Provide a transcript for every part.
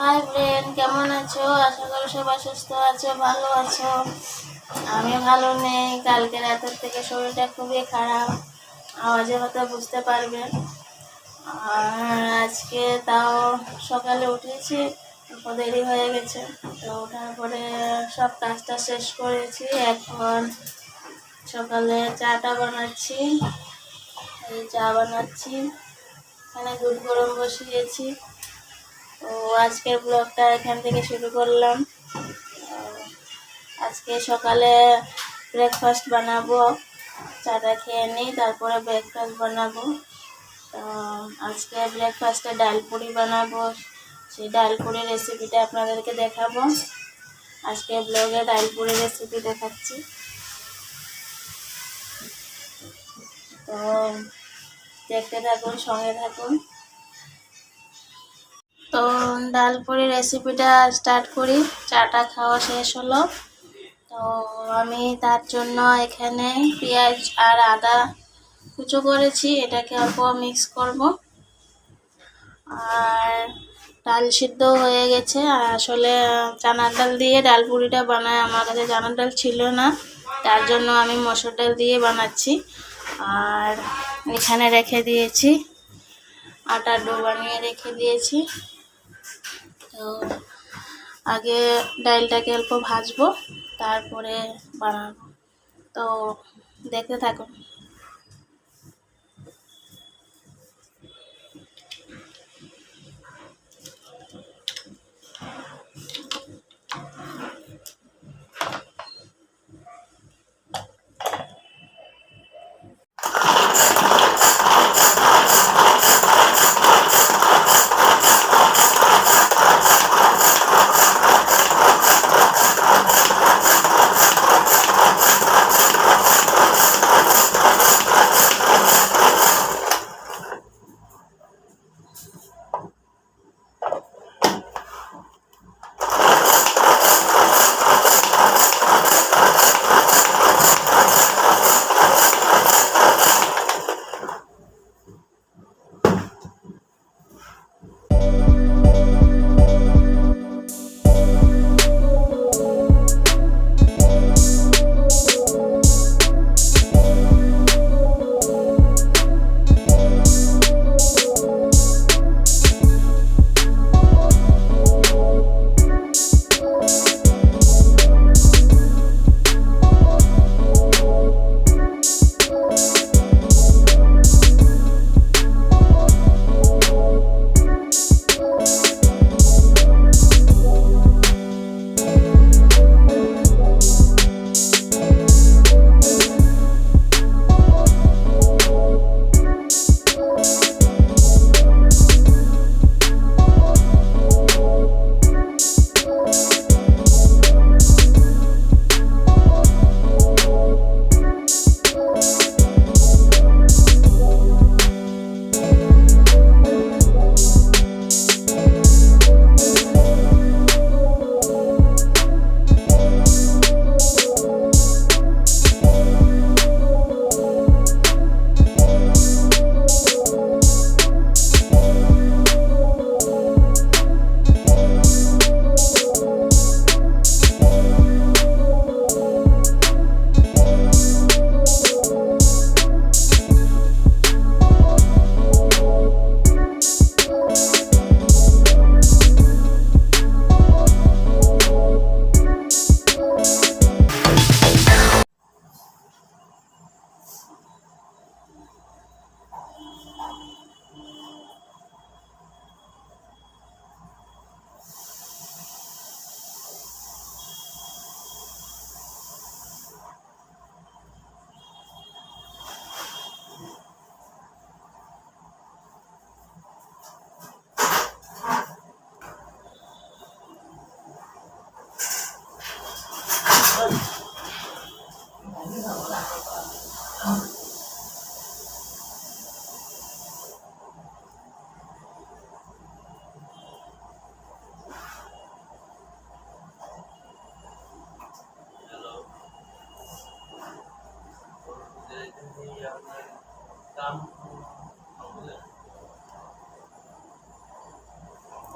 Hi friend কেমন আছো? আশা করি সবাই সুস্থ আছো, ভালো আছো। আমি ভালো নেই। কালকে রাতের থেকে শরীরটা খুবই খারাপ। আওয়াজে হয়তো বুঝতে পারবে। আর আজকে তাও সকালে উঠেছি দেরি হয়ে গেছে। তো ওঠার পরে সব কাজটা শেষ করেছি। এখন সকালে চাটা বানাচ্ছি। চা বানাচ্ছি। এখানে দুধ গরম বসিয়েছি। তো আজকের ব্লগটা এখান থেকে শুরু করলাম। আজকে সকালে ব্রেকফাস্ট বানাবো, চাটা খেয়ে নিই, তারপরে ব্রেকফাস্ট বানাবো। তো আজকে ব্রেকফাস্টে ডাল পুরি বানাবো। সেই ডাল পুরি রেসিপিটা আপনাদেরকে দেখাবো। আজকে ব্লগে ডাল পুরি রেসিপি দেখাচ্ছি। তো দেখতে থাকুন, সঙ্গে থাকুন। তো ডাল পুরি রেসিপিটা স্টার্ট করি। চাটা খাওয়া শেষ হলো। তো আমি তার জন্য এখানে পেঁয়াজ আর আদা কুচো করেছি। এটাকে অল্প মিক্স করব। আর ডাল সিদ্ধ হয়ে গেছে। আর আসলে চানার ডাল দিয়ে ডাল পুরিটা বানায় আমার কাছে চানার ডাল ছিল না। তার জন্য আমি মসুর ডাল দিয়ে বানাচ্ছি। আর এখানে রেখে দিয়েছি। আটার ডো বানিয়ে রেখে দিয়েছি। তো আগে ডাইলটাকে অল্প ভাজবো তারপরে বানাবো। তো দেখতে থাকুন।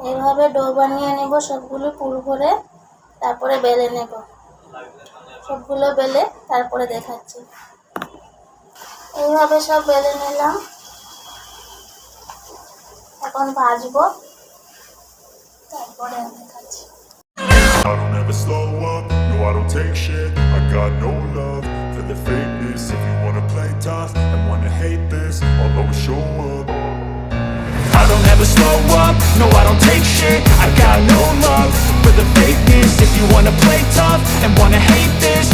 এইভাবে ডো বানিয়ে নেব সবগুলো পুর করে তারপরে বেলে নেব সবগুলো বেলে তারপরে দেখাচ্ছি এইভাবে সব বেলে নিলাম এখন ভাজবো তারপরে দেখাচ্ছি I don't ever slow up, no I don't take shit I got no love for the fakeness If you wanna play tough and wanna hate this I'll always show up Don't slow up, no I don't take shit. I got no love for the fakeness. If you wanna play tough and wanna hate this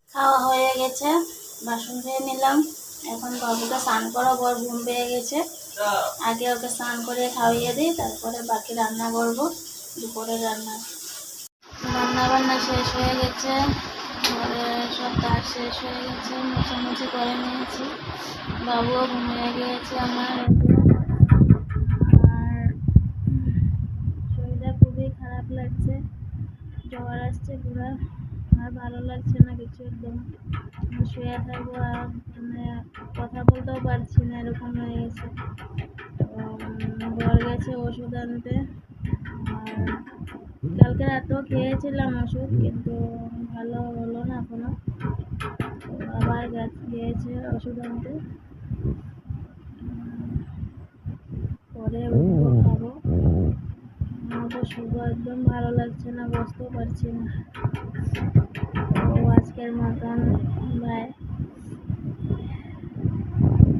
গেছে, বাসন ধুয়ে নিলাম। এখন বাবুকে স্নান করা বর ঘুম পেয়ে গেছে। আগে ওকে স্নান করে খাইয়ে দিই, তারপরে বাকি রান্না করব, দুপুরে রান্না। রান্না বান্না শেষ হয়ে গেছে, ঘরে সব কাজ শেষ হয়ে গেছে, মোছামুছি করে নিয়েছি। বাবুও ঘুমিয়ে গিয়েছে আমার। আর শরীরটা খুবই খারাপ লাগছে, জ্বর আসছে পুরো। আর ভালো লাগছে না কিছু একদম। শুয়ে থাকব আর মানে কথা বলতেও পারছি না, এরকম হয়ে গেছে। বর গেছে ওষুধ আনতে। আর কালকে রাতেও খেয়েছিলাম ওষুধ, কিন্তু ভালো হলো না এখনও। আবার গিয়েছে ওষুধ আনতে। পরে তো শুভ একদম ভালো লাগছে না বসতেও পারছি না। তো আজকের মতন বাই